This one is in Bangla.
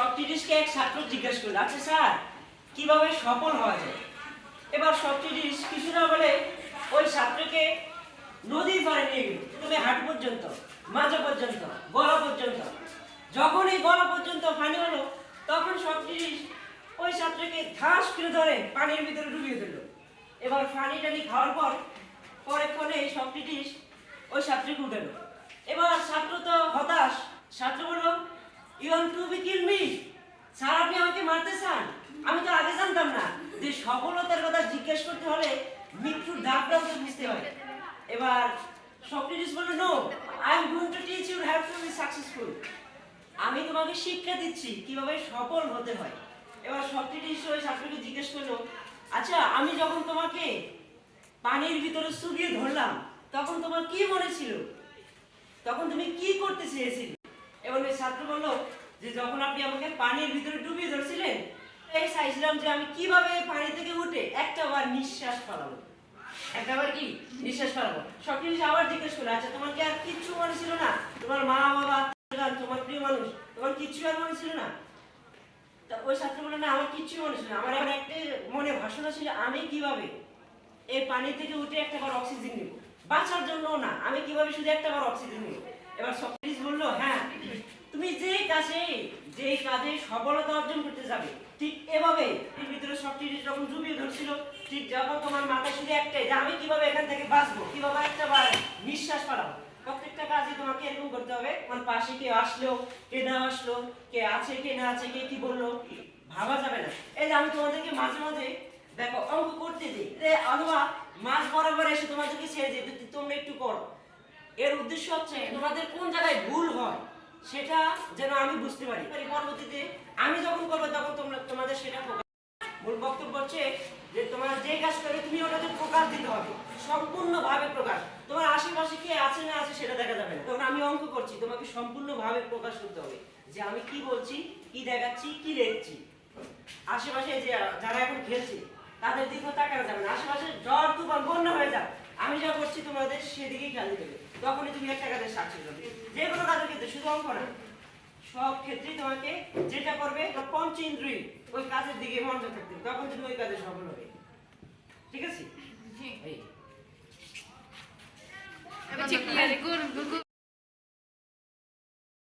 সক্রেটিসকে এক ছাত্র জিজ্ঞেস করল আচ্ছা স্যার, কীভাবে সফল হওয়া যায়? এবার সক্রেটিস কিছু না বলে ওই ছাত্রকে নদীর পাড়ে নিয়ে গেল। তুমি হাঁটু পর্যন্ত, মাজা পর্যন্ত, গলা পর্যন্ত। যখন এই গলা পর্যন্ত পানি হলো, তখন সক্রেটিস ওই ছাত্রকে ঘাস করে ধরে পানির ভিতরে ডুবিয়ে দিল। এবার পানি টানি খাওয়ার পর, পরেক্ষণে এই সক্রেটিস ওই ছাত্রকে উঠেল এবার ছাত্র তো হতাশ। ছাত্র বলল you want to be kill me sir আপনি আমাকে মারতে চান। আমি তো আগে জানতাম না যে সফলতার কথা জিজ্ঞেস করতে হলে মৃত্যুর ডাকটাও তো বুঝতে হয়। এবার সক্রেটিস বলল no I am going to teach you have to be successful আমি তোমাকে শিক্ষা দিচ্ছি কীভাবে সফল হতে হয়। এবার সক্রেটিস ওই ছাত্রকে জিজ্ঞেস করল আচ্ছা আমি যখন তোমাকে পানির ভিতরে চুবিয়ে ধরলাম, তখন তোমার কি মনে ছিল? তখন তুমি কি করতে চেয়েছিলে? এবং ওই ছাত্র বলল যে যখন আপনি আমাকে পানির ভিতরে ডুবিয়ে ধরছিলেন, এই চাইছিলাম যে আমি কীভাবে পানি থেকে উঠে একটা বার নিঃশ্বাস ফেলাবো? একটা কি? নিঃশ্বাস ফেলাবো। আবার জিজ্ঞেস করল আচ্ছা তোমার কি আর কিচ্ছু মনে ছিল না? তোমার মা, বাবা তোমার প্রিয় মানুষ, তোমার কিচ্ছু আর মনে ছিল না? ওই ছাত্র বলল, না, আমার কিচ্ছু মনে ছিল আমার একটাই মনে ভাষণা ছিল আমি কীভাবে এই পানি থেকে উঠে একটা বার অক্সিজেন নিব? বাঁচার জন্য না, আমি কীভাবে শুধু একটা বার অক্সিজেন নিব? এবার সক্রেটিস বলল হ্যাঁ তুমি যে কাজে যে কাজে সফলতা অর্জন করতে যাবে, ঠিক এভাবে এর ভিতরে সক্রেটিস যখন ডুবিয়ে ধরছিল, ঠিক যখন তোমার মাথায় শুধু একটাই, যে আমি কীভাবে এখান থেকে বাঁচবো, কীভাবে একটা বার নিঃশ্বাস পালাবো প্রত্যেকটা কাজই তোমাকে এরকম করতে হবে, আমার পাশে কে আসলো কে না আসলো, কে আছে, কে না আছে, কে কি বলল, ভাবা যাবে না। এই যে আমি তোমাদেরকে মাঝে মাঝে, দেখো, অঙ্ক করতে দিই অথবা মাঝ বরাবর এসে তোমাদেরকে ছেড়ে দিই তোমরা একটু করো। এর উদ্দেশ্য হচ্ছে, তোমাদের কোন জায়গায় ভুল সেটা যেন আমি বুঝতে পারি। পরবর্তীতে আমি যখন করব তখন তোমরা, তোমাদের সেটা মূল বক্তব্য হচ্ছে যে তোমার যে কাজ করবে তুমি ওটাতে প্রকাশ দিতে হবে। সম্পূর্ণভাবে প্রকাশ। তোমার আশেপাশে কে আছে না আছে সেটা দেখা যাবে না। তখন আমি অঙ্ক করছি, তোমাকে সম্পূর্ণভাবে প্রকাশ করতে হবে যে আমি কি বলছি, কি দেখাচ্ছি, কি দেখছি আশেপাশে যে যারা এখন খেলছে, তাদের দিকেও তাকানো যাবে না। আশেপাশে জ্বর তুফান, বন্যা হয়ে যাবে সেদিকেই খেয়াল দিতে হবে তখনই তুমি একটা কাজের সাক্ষী হবে যে কোনো কাজের ক্ষেত্রে শুধু অঙ্ক না সব ক্ষেত্রেই তোমাকে যেটা করবে পঞ্চ ইন্দ্রিয় ওই কাজের দিকে মনোযোগ থাকতে তখন তুমি ওই কাজে সফল হবে। ঠিক আছে?